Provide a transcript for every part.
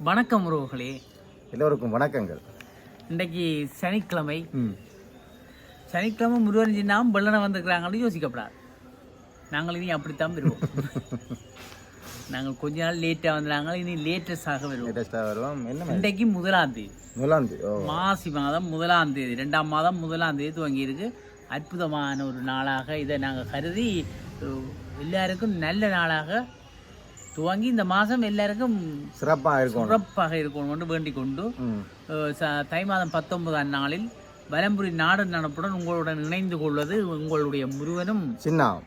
வணக்கம் உறவுகளே. எல்லோருக்கும் வணக்கங்கள். இன்றைக்கு சனிக்கிழமை. சனிக்கிழமை முருகன்ஜினாவும் வெள்ளனை வந்திருக்கிறாங்கன்னு யோசிக்கப்படாது. நாங்கள் இனி அப்படித்தான் வருவோம். நாங்கள் கொஞ்ச நாள் லேட்டாக வந்தாங்க இனி லேட்டஸ்டாக வருவோம். லேட்டஸ்டாக வருவோம். என்ன மாதிரி? இன்றைக்கு முதலாம் தேதி. நூலாந்தி ஓ. மாசி மாதம் முதலாம் தேதி. ரெண்டாம் மாதம் முதலாம் தேதி துவங்கி இருக்கு அற்புதமான ஒரு நாளாக இதை நாங்கள் கருதி எல்லாருக்கும் நல்ல நாளாக துவங்கி இந்த மாதம் எல்லாருக்கும் சிறப்பாக இருக்கும் சிறப்பாக வேண்டிக் கொண்டு அஹ் ச- தை மாதம் பத்தொன்பதாம் நாளில் வலம்புரி நாடு நடப்புடன் உங்களுடன் இணைந்து கொள்வது உங்களுடைய முருகனும். சின்ன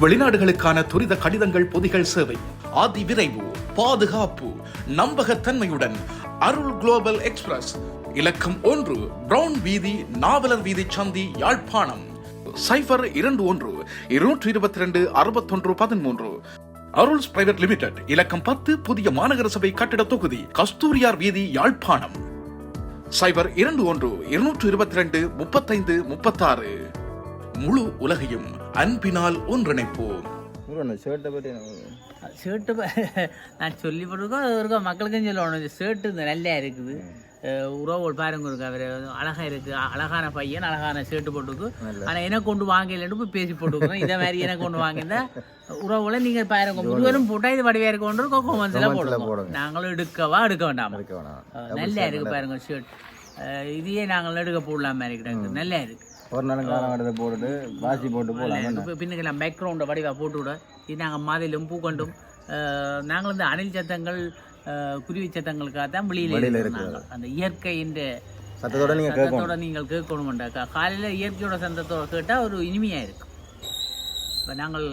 வெளிநாடுகளுக்கான துரித கடிதங்கள் பொதிகள் சேவை அதி விரைவு பாதுகாப்பு நம்பகத்தன்மையுடன் அருள் குளோபல் எக்ஸ்பிரஸ் இலக்கம் ஒன்று பிரவுன் வீதி நாவலர் வீதி சந்தி யாழ்ப்பாணம். சைபர் இரண்டு ஒன்று இருநூற்றி இருபத்தி ரெண்டு அறுபத்தொன்று பதிமூன்று. அருள்ஸ் பிரைவேட் லிமிடெட் இலக்கம் பத்து புதிய மாநகர சபை கட்டிட தொகுதி கஸ்தூரியார் வீதி யாழ்ப்பாணம். சைபர் இரண்டு ஒன்று இருநூற்று இருபத்தி ரெண்டு முப்பத்தைந்து முப்பத்தாறு. முழு உலகையும் அன்பினால் ஒன்றிணைப்போம். ஷர்ட்டை நான் சொல்லி போட்டிருக்கோம் அது இருக்கோம் மக்களுக்கும் சொல்லணும். இந்த ஷர்ட்டு நல்லா இருக்குது. உறவுகள் பாருங்க இருக்கு அவர் அழகா இருக்கு. அழகான பையன் அழகான ஷர்ட் போட்டுருக்கு. ஆனா எனக்கு கொண்டு வாங்கலன்னு போய் பேசி போட்டுருக்கோம். இதே மாதிரி எனக்கு கொண்டு வாங்கியிருந்தா உறவுகளை நீங்க பாருங்க. முருகனும் போட்டா இது வடிவா இருக்கு கொண்டு கொமன்ஸ்ல போடுங்க. நாங்களும் எடுக்கவா எடுக்க வேண்டாமா? நல்லா இருக்கு பாருங்க ஷர்ட் இதையே நாங்கள் எடுக்க போடலாம் மாதிரி கிடக்கு நல்லா இருக்கு. ஒரு நாளும் காலம் கடத்தை போட்டுட்டு வாசி போட்டு போகலாம் இப்போ பின்னுக்கெல்லாம் பேக்ரவுண்டை வடிவா போட்டு விட இது நாங்கள் மாதிலும் பூக்கண்டும். நாங்கள் வந்து அணில் சத்தங்கள் குருவி சத்தங்களுக்காக தான் வெளியில. அந்த இயற்கையின் சத்தத்தோட நீங்கள் கேட்கணும். சத்தத்தோட நீங்கள் கேட்கணுமெண்டா கா காலையில் இயற்கையோட சந்தத்தோட கேட்டால் ஒரு இனிமையாக இருக்கும் இப்போ நாங்கள்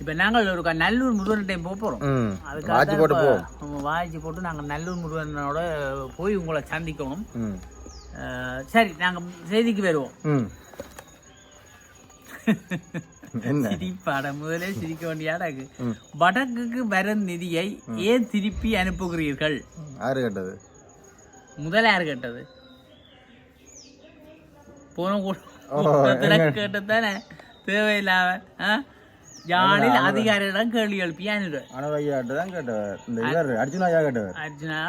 இப்போ நாங்கள் ஒரு நல்லூர் முருகன் டைம் போக போகிறோம் அதுக்காக போட்டு வாய்ச்சி போட்டு நாங்கள் நல்லூர் முருகனோட போய் உங்களை சந்திக்கணும். சரி நாங்கள் செய்திக்கு வருவோம். சிரிப்பாட முதலே சிரிக்க வேண்டியாடாக்கு வடக்குக்கு வரும் நிதியை ஏன் திருப்பி அனுப்புகிறீர்கள்? யாரு கேட்டது? முதல்ல யார் கேட்டது? போன கூட்டத்துல கேட்டதானே தேவையில்லாம? யாழில் அதிகாரியிடம் கேள்வி எழுப்பி அனவையாட்டு தான் கேட்டவர். இந்த இவர் அர்ஜுனா கேட்டவர். அர்ஜுனா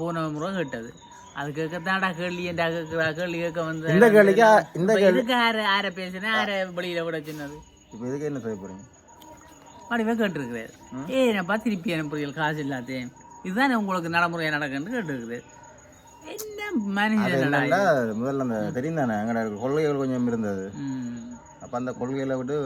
போன முறை கேட்டது. அது கேட்கத்தாடா கேள்வி என்றா கேட்கிறா? கேள்வி கேட்க வந்து இந்த கேள்விக்கா இந்த இப்ப கேள்வி இதுக்கு யார யார பேசினா யார வெளியில விட சொன்னது? இப்போ இதுக்கு என்ன செய்ய போறீங்க? அப்படியே கேட்டிருக்கிறாரு. ஏய் என்னப்பா திருப்பி அனுப்புறீர்கள் காசு இல்லாதேன். இதுதானே உங்களுக்கு நடைமுறையா நடக்குன்னு கேட்டிருக்கிறாரு. என்ன மேனேஜர் முதல்ல அந்த தெரியும் தானே எங்கட கொள்கைகள் கொஞ்சம் இருந்தது. அப்போ அந்த கொள்கைகளை விட்டு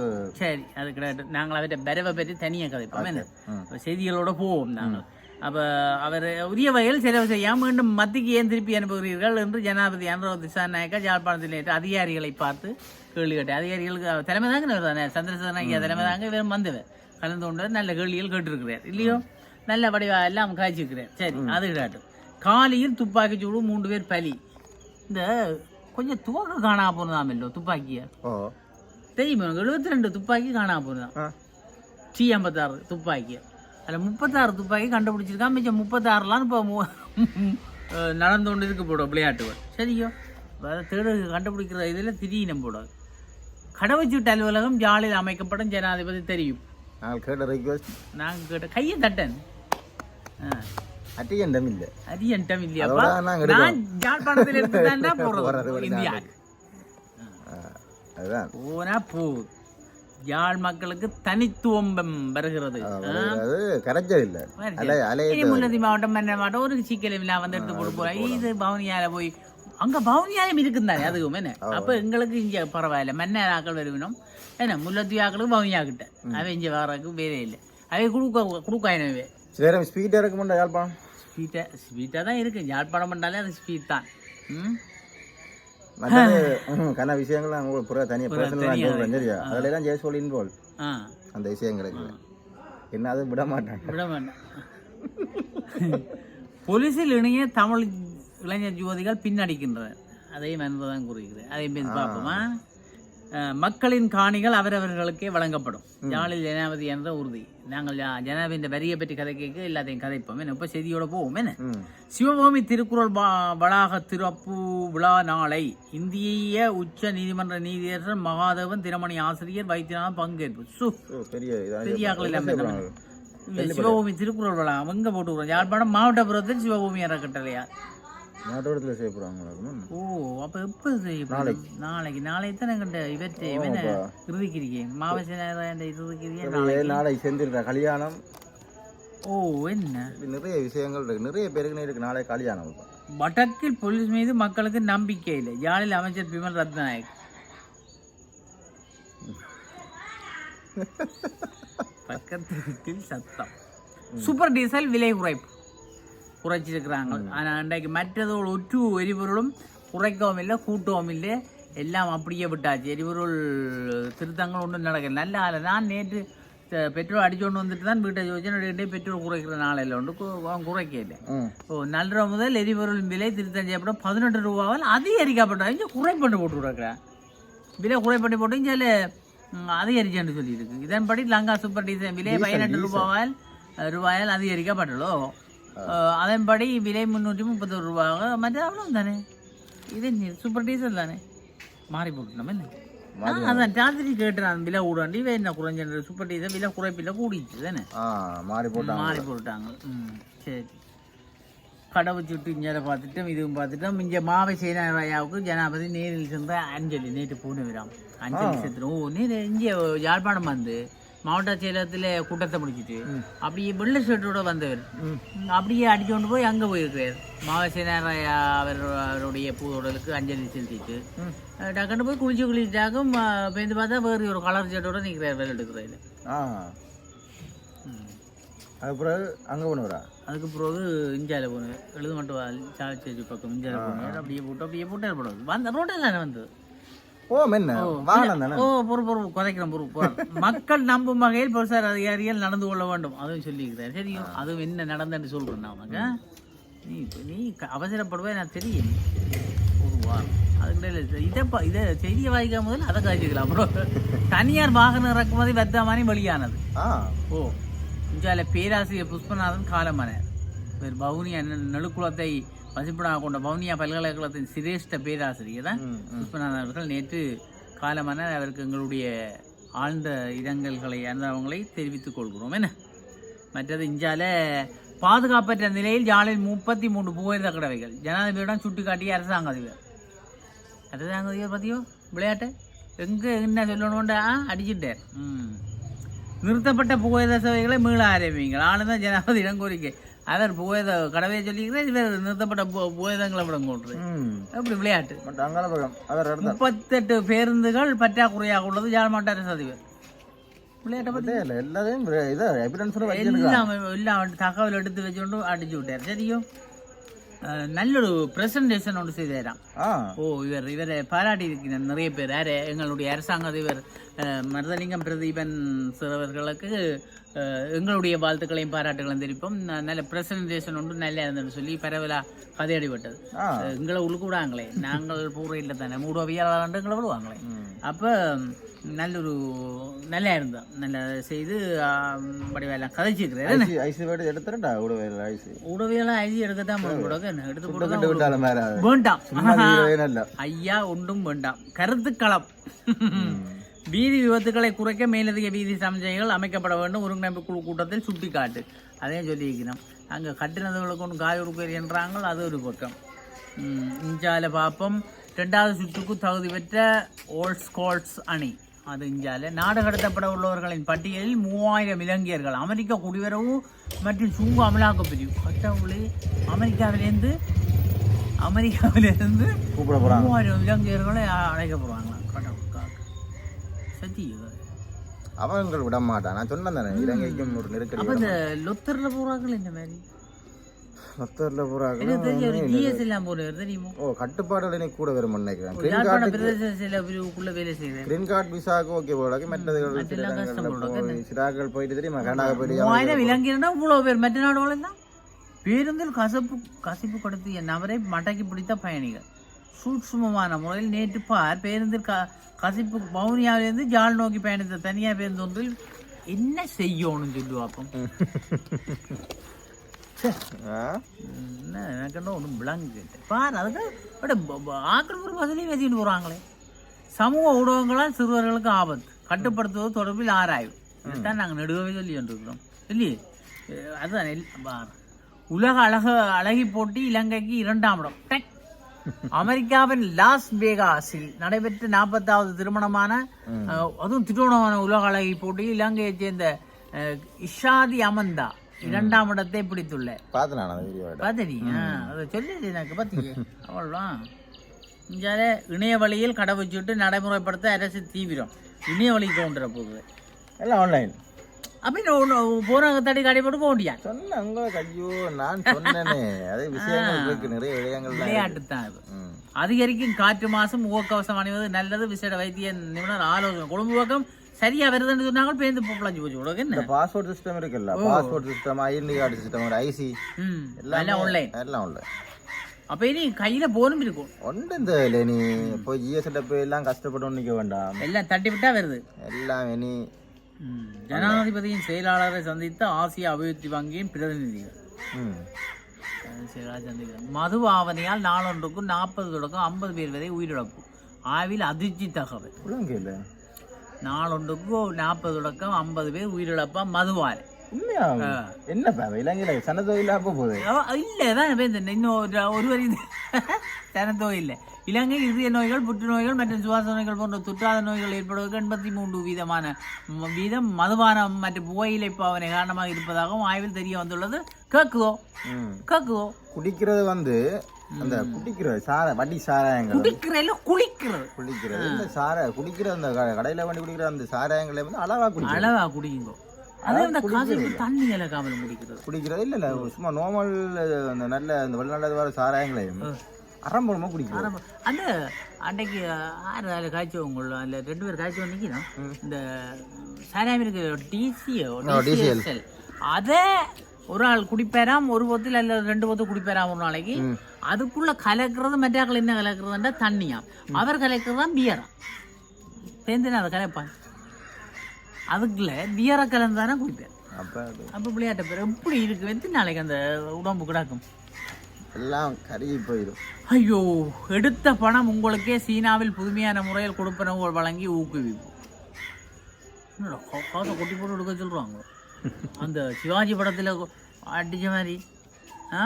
சரி அது கிடையாது. நாங்கள் அவர்கிட்ட பெரவை பற்றி தனியாக கதைப்போம். செய்திகளோட போவோம் நாங்கள். அப்போ அவர் உரிய வகையில் செலவு செய்யாமல் மீண்டும் மத்திக்கு ஏன் திருப்பி அனுப்புகிறீர்கள் என்று ஜனாதிபதி அனுரோத் திசாநாயக்கா யாழ்ப்பாணத்தில் நேற்று அதிகாரிகளை பார்த்து கேள்வி கேட்டார். அதிகாரிகளுக்கு அவர் தலைமை தாங்க இவர் தானே? சந்திரசேகரன் ஐயா தலைமை தாங்க இவர் வந்தவர். கலந்து கொண்டு நல்ல கேள்விகள் கேட்டிருக்கிறார். இல்லையோ? நல்ல வடிவா எல்லாம் காய்ச்சிருக்கிறார். சரி அது கிடாட்டும் காலியில் துப்பாக்கி சூடு மூன்று பேர் பலி. இந்த கொஞ்சம் துவக்க காணா போனதாமல்லோ துப்பாக்கியை? ஓ. தெரியுமா? எழுபத்தி ரெண்டு துப்பாக்கி காணாம போனதான் டி ஐம்பத்தாறு துப்பாக்கி அதில் முப்பத்தாறு துப்பாக்கி கண்டுபிடிச்சிருக்கான். மிச்சம் முப்பத்தாறுலாம் இப்போ நடந்து கொண்டு இருக்கு போட விளையாட்டுகள். சரியோ? தேடு கண்டுபிடிக்கிற இதில் திடீர்னு போடாது கடவுச்சீட்டு அலுவலகம் ஜாலியில் அமைக்கப்படும் ஜனாதிபதி தெரியும். நாங்கள் கேட்ட ரிக்வஸ்ட் நாங்கள் கேட்ட கையை தட்டன். ஆ. அட்டியண்டம் இல்லை. அரியன்ட்டம் இல்லையாப்பா நான் ஜாழ்ப்பாணத்தில் இருந்து போறது. போகிறது. இந்தியா. அதுதான். போனா போகுது. யாழ் மக்களுக்கு தனித்துவம் வருகிறது கரைச்சல் இல்லை. முல்லதி மாவட்டம் மன்னர் மாவட்டம்? ஒரு சிக்கல் இல்லாம வந்து எடுத்து போறேன் இது பவுனியால போய் அங்க பவுனியாலம் இருக்குந்தானே? அதுவும் என்ன? அப்ப எங்களுக்கு இங்க பரவாயில்ல. மன்னர் ஆக்கள் வருவினோம். என்ன முல்லத்தி ஆக்களுக்கு பவுனியா கிட்ட அவன் இங்க வர்றதுக்கு வேறே இல்லை. அவை குடுக்க குடுக்காயினவே வேற ஸ்பீடாக இருக்க மாட்டா யாழ்ப்பாணம்? ஸ்வீட்டா ஸ்வீட்டா தான் இருக்கு. யாழ்ப்பாணம் பண்ணாலே அது ஸ்வீட் தான். ம், கன விஷயங்கள் அவங்க புற தனியாக பர்சனலாக சொல்கிறேன் சரியா அதில் எல்லாம் ஜெயசோல் இன்வால்வ் அந்த விஷயங்களுக்கு என்ன அது விட மாட்டாங்க. விட வேண்டாம் போலீஸில் இணைய தமிழ் இளைஞர் ஜோதிகள் பின்னடிக்கின்றனர். அதையும் என்பதான் கூறுகிறது அதையும் பார்ப்போமா? மக்களின் காணிகள் அவரவர்களுக்கே வழங்கப்படும். யாழில் ஜனாதிபதி என்ற உறுதி. நாங்கள் ஜனாதிபதி வரியை பற்றி கதை கேட்க எல்லாத்தையும் கதைப்போம். என்ன இப்போ செய்தியோட போவோம். என்ன? சிவபூமி திருக்குறள் வளாக திறப்பு விழா நாளை இந்திய உச்ச நீதிமன்ற நீதியரசர் மகாதேவன் தினமணி ஆசிரியர் வைத்தியநாதன் பங்கேற்பு. சு. ஓ, பெரிய இதாக பெரிய ஆக்கள் இல்லாம என்ன? இல்ல, சிவபூமி திருக்குறள் விழா. எங்க போட்டுக்கிறோம் யாழ்ப்பாணம் மாவட்டபுரத்தில் சிவபூமி அறக்கட்டளையா நாட்டோடத்தில் செய்ய போகிறாங்க ஓ அப்ப எப்ப செய்யப்படும்? நாளைக்கு. நாளைக்கு. தான் எங்கிட்ட இவற்றை என்ன இறுதிக்கிறீங்க மாவட்ட இறுதிக்கிறீங்க நாளைக்கு. செஞ்சிருக்கா கல்யாணம். ஓ என்ன? நிறைய விஷயங்கள் இருக்கு. நிறைய பேருக்கு இருக்கு. நாளை கல்யாணம் வடக்கில் போலீஸ் மீது மக்களுக்கு நம்பிக்கை இல்லை. யாழில் அமைச்சர் பிமல் ரத்நாயக். பக்கத்து வீட்டில் சத்தம். சூப்பர் டீசல் விலை குறைப்பு. குறைச்சிருக்கிறாங்க ஆனால் இன்றைக்கு மற்றதோடு ஒற்று எரிபொருளும் குறைக்கவும் இல்லை கூட்டவும் இல்லை எல்லாம் அப்படியே விட்டாச்சு எரிபொருள் திருத்தங்கள் ஒன்றும் நடக்கல நல்ல ஆளு நான் நேற்று பெட்ரோல் அடிச்சு கொண்டு வந்துட்டு தான் வீட்டை யோசிச்சு பெட்ரோல் குறைக்கிற நாளையில் அவன் குறைக்கல ஓ நல்ற முதல் எரிபொருள் விலை திருத்தம் செய்யப்படும் பதினெட்டு ரூபாவில் அதிகரிக்கப்பட்டது இங்கே குறைப்பட்டு போட்டு விடுறேன் விலை குறைப்பட்டு போட்டு இங்கே அதிகரிச்சுன்னு சொல்லியிருக்கு இதன்படி லங்கா சூப்பர் டீசல் விலை பதினெட்டு ரூபாயால் ரூபாயால் அதிகரிக்கப்பட்டுள்ளோ அதன்படி விலை முந்நூற்றி முப்பத்தொரு ரூபாக மற்ற அவ்வளோ தானே? இது சூப்பர் டீசல் தானே? மாறி போட்டுனோம் என்ன அதான் ராத்திரி கேட்டுறான் விலை கூடாண்டி இவன் என்ன குறைஞ்ச சூப்பர் டீசல் விலை குறைப்பில்லை கூடிச்சு தானே? மாறி போட்டாங்க. மாறி போட்டாங்க. ம் சரி. கடவு சுட்டு இங்கே பார்த்துட்டோம் இதுவும் பார்த்துட்டோம். இங்கே மாவை சேனாராயாவுக்கு ஜனாபதி நேரில் சென்ற அஞ்சலி நேற்று பூனவிராம். அஞ்சலி செத்துரும். ஓ நேரு இங்கே யாழ்ப்பாணம் வந்து மாவட்ட செயலகத்தில் கூட்டத்தை முடிச்சிட்டு அப்படியே வெள்ளை ஷர்ட்டோட வந்தவர். அப்படியே அடிச்சு கொண்டு போய் அங்கே போயிருக்கிறார் மாவை சேனாராயா அவர் அவருடைய பூதோடலுக்கு அஞ்சலி செலுத்திட்டு டக்குன்னு போய் குளிச்சு குளிச்சாக்கும் பேருந்து பார்த்தா வேறு ஒரு கலர் ஷர்ட்டோட நிற்கிறார் வேலை எடுக்கிறாரு. ஆ. அது பிறகு அங்கே பண்ணுறா அதுக்கு பிறகு இந்தியாவில் போனேன் எழுத மட்டும் சார்ஜ் பக்கம் இந்தியாவில் போனேன் அப்படியே போட்டு அப்படியே போட்டு ஏற்படும் வந்த ரோட்டில் தானே வந்தது ஓ மென்ன வாகனம் தானே? ஓ பொறு பொறு குறைக்கிறேன் பொறு. மக்கள் நம்பும் வகையில் பொருசார் அதிகாரிகள் நடந்து கொள்ள வேண்டும். அதுவும் சொல்லியிருக்கிறேன் சரியும் அதுவும் என்ன நடந்தேன்னு சொல்றேன் நான் உனக்கு. நீ நீ அவசரப்படுவே எனக்கு தெரியும். ஒரு வாரம் அதுக்கிட்ட இதை இதை செய்தியை வாய்க்காம முதல்ல அதை காய்ச்சிக்கலாம். அப்புறம் தனியார் வாகனம் இறக்குமதி வெத்த மாதிரி வெளியானது ஓ இந்தியாவில பேராசிரியர் புஷ்பநாதன் காலமானார். இவர் பவுனியா வசிப்பிடமாக கொண்ட பவுனியா பல்கலைக்கழகத்தின் சிரேஷ்ட பேராசிரியர் புஷ்பநாதன் அவர்கள் நேற்று காலமானார் அவருக்கு எங்களுடைய ஆழ்ந்த இரங்கல்களை அனுபவங்களை தெரிவித்துக் கொள்கிறோம் என்ன? மற்றது இந்தியால பாதுகாப்பற்ற நிலையில் யாழில் முப்பத்தி மூன்று புகையிரத கடவைகள். ஜனாதிபதியிடம் சுட்டிக்காட்டிய அரசாங்க அதிபர். அரசாங்க அதிபர் பத்தியோ? விளையாட்டு? எங்க என்ன சொல்லணும்டா? அடிச்சுட்டார். ம். நிறுத்தப்பட்ட புகையிரத சேவைகளை மீள ஆரம்பிங்கள் ஆளுநர் ஜனாதிபதியிடம் கோரிக்கை. அவர் புகையிரத கடவையை சொல்லிக்கிறார் இவர் நிறுத்தப்பட்ட பு- புகையிரதங்களை விடம் கொண்டு அப்படி விளையாட்டு? முப்பத்தெட்டு பேருந்துகள் பற்றாக்குறையாக உள்ளது ஜாழ்மாட்ட அரசு அதிபர். விளையாட்டை பத்தி? எல்லாத்தையும் எல்லாம் எல்லாம் தகவல் எடுத்து வச்சுக்கொண்டு அடிச்சு விட்டார். சரியும் அஹ், நல்லொரு பிரசன்டேஷன் ஒன்று செய்தாராம். ஓ இவர் இவரை பாராட்டி இருக்கிறார் நிறைய பேர். யாரு? எங்களுடைய அரசாங்க அதிபர் அஹ், மருதலிங்கம் பிரதீபன் அஹ், எங்களுடைய வாழ்த்துக்களையும் பாராட்டுகளையும் தெரிவிப்போம். நல்ல பிரசன்டேஷன் ஒன்று நல்லா இருந்ததுன்னு சொல்லி பரவலா கதையடிப்பட்டது ஆ. அஹ், எங்களை உள்ளுக்கு விடாங்களே. நாங்கள் பூர்வ இல்லை தானே. மூடவியலாளர் எங்களை விடுவாங்களே. அப்போ நல்லொரு நல்லா இருந்தோம். நல்ல செய்து வடிவெல்லாம் கதைச்சிருக்கிறாரு. ஐசி வேடு எடுத்துறா விடுவேன் ஐசி? உடவியெல்லாம் ஐசி எடுக்கத்தான் போட்டு கொடுக்க எடுத்து மேலே வேண்டாம். ஐயா ஒன்றும் வேண்டாம். கருத்துக்களம். வீதி விபத்துக்களை குறைக்க மேலதிக வீதி சமஞ்சைகள் அமைக்கப்பட வேண்டும். ஒருங்கிணைப்பு குழு கூட்டத்தில் சுட்டிக்காட்டு. அதையும் சொல்லியிருக்கிறோம். அங்கே கட்டினதுகளுக்கு ஒன்று காய் கொடுக்குறது என்றாங்க. அது ஒரு பக்கம். இஞ்சால பாப்பம். ரெண்டாவது சுற்றுக்கு தகுதி பெற்ற ஓல்ட் ஸ்கோல்ட்ஸ் அணி. அது இஞ்சால. நாடு கடத்தப்பட உள்ளவர்களின் பட்டியலில் மூவாயிரம் இலங்கையர்கள். அமெரிக்க குடிவரவு மற்றும் சுங்க அமலாக்க பிரிவு. கட்டவுளே அமெரிக்காவிலேருந்து அமெரிக்காவிலிருந்து மூவாயிரம் இலங்கையர்களை அழைக்க கடவுள். காக்க சத்தியம் அவங்க விட மாட்டான் நான் சொன்னேன் தானே இலங்கைக்கும் ஒரு நெருக்கடி அப்ப இந்த லொத்தர்ல போறாங்களே இந்த மாதிரி? போடுவார் தெரியுமோ? ஓ கட்டுப்பாடுகள் எனக்கு கூட வரும்னு நினைக்கிறேன். கிரீன் யாழ்ப்பாண கார்டு பிரதேச சில பிரிவுக்குள்ள வேலை செய்கிறேன் கிரீன் கார்டு விசாவுக்கு ஓகே போடாக்கு போடாது. சிறாக்கள் போயிட்டு தெரியுமா? கனடாக போயிட்டு இலங்கையர்னா இவ்வளவு பேர் மற்ற நாடுகள் எல்லாம் பேருந்தில் கசப்பு கசிப்பு கொடுத்திய நபரை மடக்கி பிடித்த பயணிகள். சூட்சுமமான முறையில் நேற்று பார் பேருந்தில் க கசிப்பு வவுனியாவிலிருந்து ஜாழ் நோக்கி பயணித்த தனியார் பேருந்து ஒன்றில் என்ன செய்யணும்னு சொல்லுவாப்போம்? என்ன எனக்கு என்ன ஒன்றும் விளங்கு. பார் அதுக்கு அப்படியே ப- ப- ஆக்கள் ஒரு வசதியும் வச்சுக்கிட்டு போகிறாங்களே சமூக ஊடகங்களால் சிறுவர்களுக்கு ஆபத்து. கட்டுப்படுத்துவது தொடர்பில் ஆராய்வு. இதைத்தான் நாங்கள் நெடுகவே சொல்லி கொண்டிருக்கிறோம். இல்லையே? அதுதான். உலக அழக அழகி போட்டி இலங்கைக்கு இரண்டாம் இடம். டக். அமெரிக்காவின் லாஸ் வேகாஸில் நடைபெற்ற நாற்பத்தாவது திருமணமான அதுவும் திருமணமான உலக அழகி போட்டியில் இலங்கையைச் சேர்ந்த இஷாதி அமந்தா இரண்டாம் இடத்தை பிடித்துள்ள. பார்த்தடி அதை சொல்லி எனக்கு பார்த்தீங்க அவ்வளோதான். இஞ்சால இணைய வழியில் கடவுச்சுட்டு நடைமுறைப்படுத்த அரசு தீவிரம். இணைய வழி தோன்ற போகுது. எல்லாம் ஆன்லைன் அப்படின்னு போன தடி கடை போட்டு போக முடியாது சொன்ன உங்களுக்கு ஐயோ நான் சொன்னேனே. அதே விஷயங்கள் இருக்கு நிறைய விடயங்கள் விளையாட்டு தான் ம். அதிகரிக்கும் காற்று மாசம் முகக்கவசம் அணிவது நல்லது. விசேட வைத்திய நிபுணர் ஆலோசனை. குடும்ப பக்கம் சரியா வருதுன்னு சொன்னாங்க பேருந்து பிழைஞ்சு போச்சு. உலக இந்த பாஸ்போர்ட் சிஸ்டம் இருக்குல்ல. Passport system identity card system IC. எல்லாம் ஆன்லைன் எல்லாம் உள்ள அப்ப இனி கையில போனும் இருக்கும். ஒன்றும் இந்த இல்லை நீ போய் ஜிஎஸ்ட போய் எல்லாம் கஷ்டப்பட்டு நிற்க வேண்டாம். எல்லாம் தட்டி விட்டா வருது. எல்லாம் இனி. ஜனாதிபதியின் செயலாளரை சந்தித்த ஆசிய அபிவிருத்தி வங்கியின் பிரதிநிதிகள். மது ஆவணையால் நாளொன்றுக்கு நாற்பது தொடக்கம் ஐம்பது பேர் வரை உயிரிழப்பு. ஆய்வில் அதிர்ச்சி தகவல். ஒழுங்கு இல்லை நாளொன்றுக்கு நாற்பது தொடக்கம் ஐம்பது பேர் உயிரிழப்பா மதுவால். உண்மையா என்னப்பா இலங்கையில சனத்தொகையில் அப்போ போகுது இல்லை தான் இன்னும் ஒரு- ஒரு வரி தனத்தோ இல்லை இலங்கை இதய நோய்கள் புற்றுநோய்கள் மற்றும் சுவாச நோய்கள் போன்ற தொற்றாத நோய்கள் ஏற்படுவதற்கு எண்பத்தி மூன்று வீதமான வீதம் மதுபானம் மற்றும் புகையிலை பாவனை காரணமாக இருப்பதாகவும் ஆய்வில் தெரிய வந்துள்ளது கேக்குதோ கேக்குதோ குடிக்கிறது வந்து அந்த குடிக்கிறது சார வட்டி சாராயங்கள் குடிக்கிறதுல குளிக்கிறது குடிக்கிறது இந்த சார குடிக்கிற அந்த கடையில வண்டி குடிக்கிற அந்த சாராயங்களை வந்து அளவா குடிக்கிறது அளவா குடிங்க அது அந்த காசு தண்ணி இலக்காமல் குடிக்கிறது குடிக்கிறது இல்ல இல்ல. சும்மா நார்மல் அந்த நல்ல அந்த வெளிநாட்டு வர சாராயங்களையும் அரம்பரமா குடிக்கிறது. ஆனா, அந்த அன்னைக்கு ஆறு அதில் காய்ச்சவங்கள அதில் ரெண்டு பேர் காய்ச்சி நிற்கணும் இந்த சாராயம் இருக்கு டிசியோ டிசிஎல் அதை ஒரு ஆள் குடிப்பேராம் ஒரு பொத்தில் அல்ல ரெண்டு பொத்து குடிப்பேராம் ஒரு நாளைக்கு அதுக்குள்ள கலக்கிறது மற்றாக்கள் என்ன கலக்கிறதுன்றா தண்ணியா அவர் கலக்கிறது தான் பியரா சேர்ந்து அதை கலப்பான் அதுக்குள்ள பியரை கலந்து தானே குடிப்பேன் அப்ப விளையாட்டு பேர் எப்படி இருக்கு? வந்து நாளைக்கு அந்த உடம்பு கிடக்கும்? எல்லாம் கருகி போயிடும் ஐயோ எடுத்த பணம் உங்களுக்கே சீனாவில் புதுமையான முறையில் கொடுப்பனவு வழங்கி ஊக்குவிப்பு காசை கொட்டி போட்டு எடுக்க சொல்றாங்க அந்த சிவாஜி படத்துல அடிச்ச மாதிரி ஆ?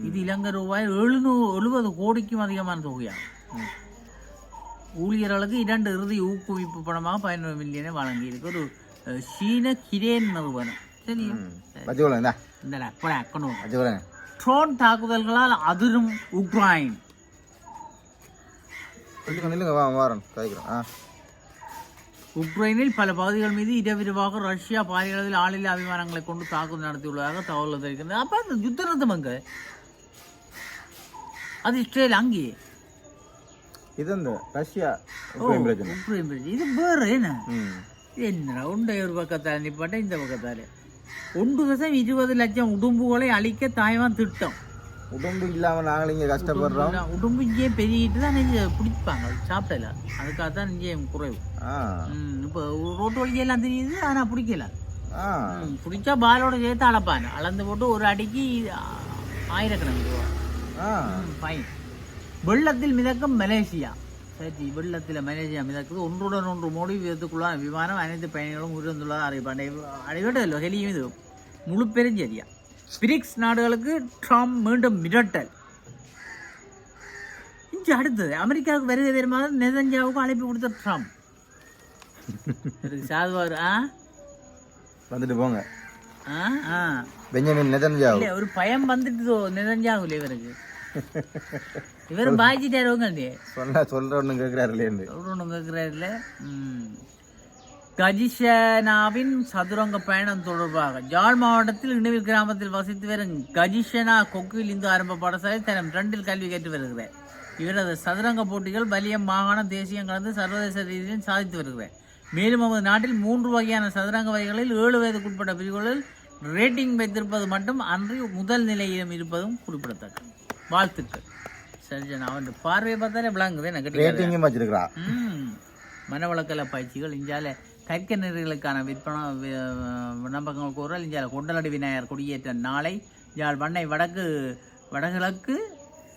இது இலங்கை ரூபாய் எழுநூறு எழுபது கோடிக்கும் அதிகமான தொகையா? ஊழியர்களுக்கு இரண்டு இறுதி ஊக்குவிப்பு பணமாக பதினொரு மில்லியனை வழங்கி இருக்கு ஒரு சீன கிரேன் நிறுவனம் வச்சுக்கோங்க இந்தா அக்கணும் ட்ரோன் தாக்குதல்களால் அதிரும் உக்ரைன் உக்ரைனில் பல பகுதிகள் மீது இரவிரவாக ரஷ்யா பாரிய அளவில் ஆளில்லா விமானங்களை கொண்டு தாக்குதல் நடத்தியுள்ளதாக தகவல் தெரிவிக்கிறது அப்ப அந்த யுத்த நிறுத்தம் அங்க அது இஸ்ரேல் அங்கேயே இது இந்த ரஷ்யா உக்ரைன் பிரச்சனை. இது வேற என்ன என்ன உண்டை ஒரு பக்கத்தால் நிப்பாட்ட இந்த பக்கத்தால? ஒன்று தசம் இருபது லட்சம் உடும்புகளை அழிக்க தாய்வான் திட்டம். உடம்பு இல்லாம நாங்கள் இங்க கஷ்டப்படுறோம். உடும்பு இங்கே பெருகிட்டு தான் நெஞ்சு பிடிப்பாங்க சாப்பிடல. அதுக்காக தான் நெஞ்சே குறைவு. இப்போ ரோட்டு வழியெல்லாம் தெரியுது ஆனால் பிடிக்கல. பிடிச்சா பாலோட சேர்த்து அளப்பான் அளந்து போட்டு ஒரு அடிக்கு ஆயிரக்கணக்கு ரூபா ஃபைன் வெள்ளத்தில் மிதக்கும் மலேசியா. சரி வெள்ளத்தில் மலேசியா மிதக்குது. ஒன்றுடன் ஒன்று மோடி விதத்துக்குள்ளான விமானம் அனைத்து பயணிகளும் உயிரிழந்துள்ளதாக அறிவிப்பாண்டை அடிவிட்டதில்லை ஹெலியும் இது. முழு பெருஞ்சரியா. பிரிக்ஸ் நாடுகளுக்கு ட்ரம்ப் மீண்டும் மிரட்டல். இஞ்சி அடுத்தது அமெரிக்காவுக்கு வருகை தருமாறு நெதன்ஜாவுக்கு அழைப்பு கொடுத்த ட்ரம்ப். சாதுவார் ஆ? வந்துட்டு போங்க. பெஞ்சமின் நெதன்ஜாவு இல்ல ஒரு பயம் வந்துட்டு நெதன்ஜாவுல இவருக்கு? இவர் பாய்ச்சிட்டாருங்க சொன்னா சொல்ற ஒண்ணு கேட்கிறாருலேருந்து ஒன்று கேட்குறாருல கஜிஷனாவின் சதுரங்க பயணம் தொடர்பாக ஜாழ் மாவட்டத்தில் இணுவில் கிராமத்தில் வசித்து வரும் கஜிஷனா கொக்குவில் இந்து ஆரம்ப பாடசாலை தரம் ரெண்டில் கல்வி கற்று வருகிறார். இவரது சதுரங்க போட்டிகள் பலியம் மாகாணம் தேசியம் கலந்து சர்வதேச ரீதியில் சாதித்து வருகிறார். மேலும் நமது நாட்டில் மூன்று வகையான சதுரங்க வகைகளில் ஏழு வயதுக்குட்பட்ட பிரிவுகளில் ரேட்டிங் வைத்திருப்பது மட்டும் அன்றி முதல் நிலையிலும் இருப்பதும் குறிப்பிடத்தக்கது. வாழ்த்துக்கள். சரி அவன் பார்வையை பார்த்தாலே விளங்குது எனக்கு ரேட்டிங்கும் வச்சிருக்கிறா. மனவளக்கல பயிற்சிகள் இஞ்சால கற்க நெறிகளுக்கான விற்பனை விண்ணப்பங்கள் கூறல் இஞ்சால கொண்டலடி விநாயகர் கொடியேற்ற நாளை யாழ் வண்ணை வடக்கு வடகிழக்கு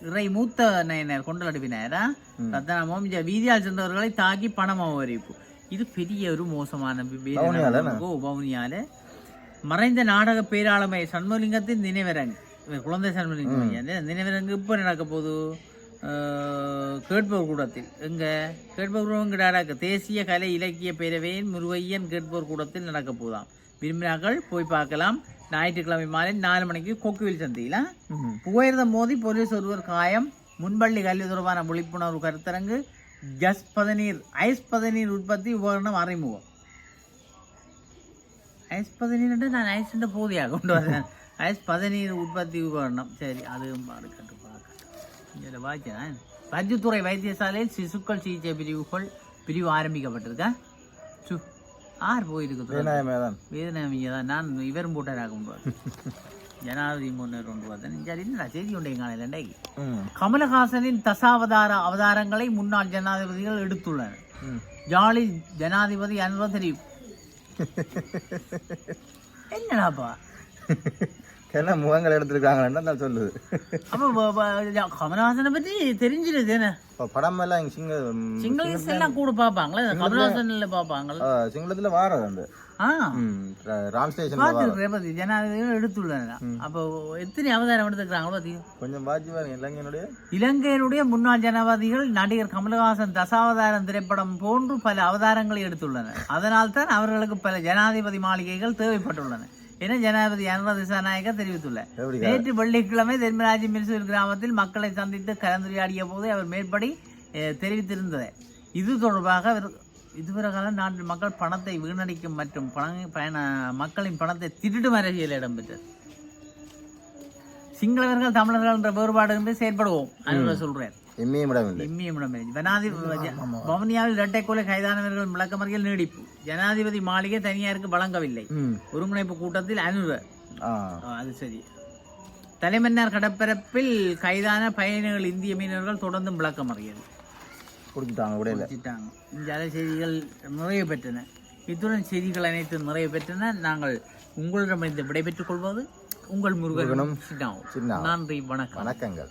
இறை மூத்த நயனர் கொண்டலடி விநாயகரா ரத்தனமும் வீதியால் சென்றவர்களை தாக்கி பணம் அபகரிப்பு. இது பெரிய ஒரு மோசமான வவுனியால மறைந்த நாடக பேராளுமை சண்முகலிங்கத்தின் நினைவரங்கு. குழந்தை. இந்த நினைவரங்கு இப்போ நடக்க போகுது? கேட்போர் கூடத்தில். எங்க? கேட்போர் கூடம் கிடாராக்கு தேசிய கலை இலக்கிய பேரவையின் முருகையன் கேட்போர் கூடத்தில் நடக்க போதாம். விரும்பினாக்கள் போய் பார்க்கலாம். ஞாயிற்றுக்கிழமை மாலை நாலு மணிக்கு கொக்குவில் சந்தையில்? புகையிரதம் மோதி போலீஸ் ஒருவர் காயம். முன்பள்ளி கல்வி தொடர்பான விழிப்புணர்வு கருத்தரங்கு. ஜஸ் பதநீர் ஐஸ் பதநீர் உற்பத்தி உபகரணம் அறிமுகம். ஐஸ் பதநீர் நான் ஐஸ் போதியாக கொண்டு வரேன். ஐஸ் பதநீர் உற்பத்தி உபகரணம். சரி அதுவும் இருக்கட்டும் பார்க்கட்டும் இதில் வாய்ச்சேன் பஞ்சுத்துறை வைத்தியசாலையில் சிசுக்கள் சிகிச்சை பிரிவுகள் பிரிவு ஆரம்பிக்கப்பட்டிருக்கா. சு ஆர் போயிருக்கு வேணாயமே தான். நான் இவரும் போட்டாராக கொண்டு ஜனாதிபதி முன்னர் கொண்டு வந்தேன் சரி என்னடா செய்தி கொண்டே காலையில் ம். கமலஹாசனின் தசாவதார அவதாரங்களை முன்னாள் ஜனாதிபதிகள் எடுத்துள்ளனர். ஜாலி ஜனாதிபதி தெரிவிப்பு என்னடாப்பா என்ன முகங்கள் எடுத்துருக்காங்கன்னு தான் சொல்லுது. அப்ப கமலஹாசனை பத்தி தெரிஞ்சிருது என்ன? இப்போ படம் எல்லாம் சிங்க சிங்களீஸ் எல்லாம் கூட பாப்பாங்களே கமலஹாசன்ல பாப்பாங்களா ஆ, சிங்களத்தில் வாரது அந்த. பார்த்துருக்கிறேன் ஜனாதிபதிகள் எடுத்துள்ளனர் அப்போ எத்தனை அவதாரம் எடுத்துக்கிறாங்களோ கொஞ்சம் பாஜி இலங்கையினுடைய இலங்கையினுடைய முன்னாள் ஜனாதிபதிகள் நடிகர் கமலஹாசன் தசாவதாரம் திரைப்படம் போன்று பல அவதாரங்களை எடுத்துள்ளனர். அதனால்தான் அவர்களுக்கு பல ஜனாதிபதி மாளிகைகள் தேவைப்பட்டுள்ளன. என ஜனாதிபதி அனுர திசாநாயக்க தெரிவித்துள்ளார். நேற்று வெள்ளிக்கிழமை தென்மராஜி மின்சூர் கிராமத்தில் மக்களை சந்தித்து கலந்துரையாடிய போது அவர் மேற்படி தெரிவித்திருந்தது. இது தொடர்பாக இதுவரை காலம் நாட்டில் மக்கள் பணத்தை வீணடிக்கும் மற்றும் பண பயண மக்களின் பணத்தை திருடும் அரசியல் இடம்பெற்றது. சிங்களவர்கள் தமிழர்கள் என்ற வேறுபாடு என்று செயற்படுவோம் அனுர சொல்றேன். ஜனாதிபதி பவனியாவில் இரட்டைக்கொலை கைதானவர்கள் விளக்கமறியல் நீடிப்பு ஜனாதிபதி மாளிகை தனியாருக்கு வழங்கவில்லை ஒருங்கிணைப்பு கூட்டத்தில் அனுர அது சரி தலைமன்னார் கடற்பரப்பில் கைதான பயணிகள் இந்திய மீனவர்கள் தொடர்ந்து விளக்கமறியல் கொடுத்துட்டாங்க விடையில வச்சிட்டாங்க இந்த அலை செய்திகள் நிறைய பெற்றன இத்துடன் செய்திகள் அனைத்தும் நிறைய பெற்றன நாங்கள் உங்களிடமிருந்து விடைபெற்றுக் கொள்வது உங்கள் முருகனும். நன்றி வணக்கம் வணக்கங்கள்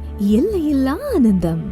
எல்லையில்லா ஆனந்தம்.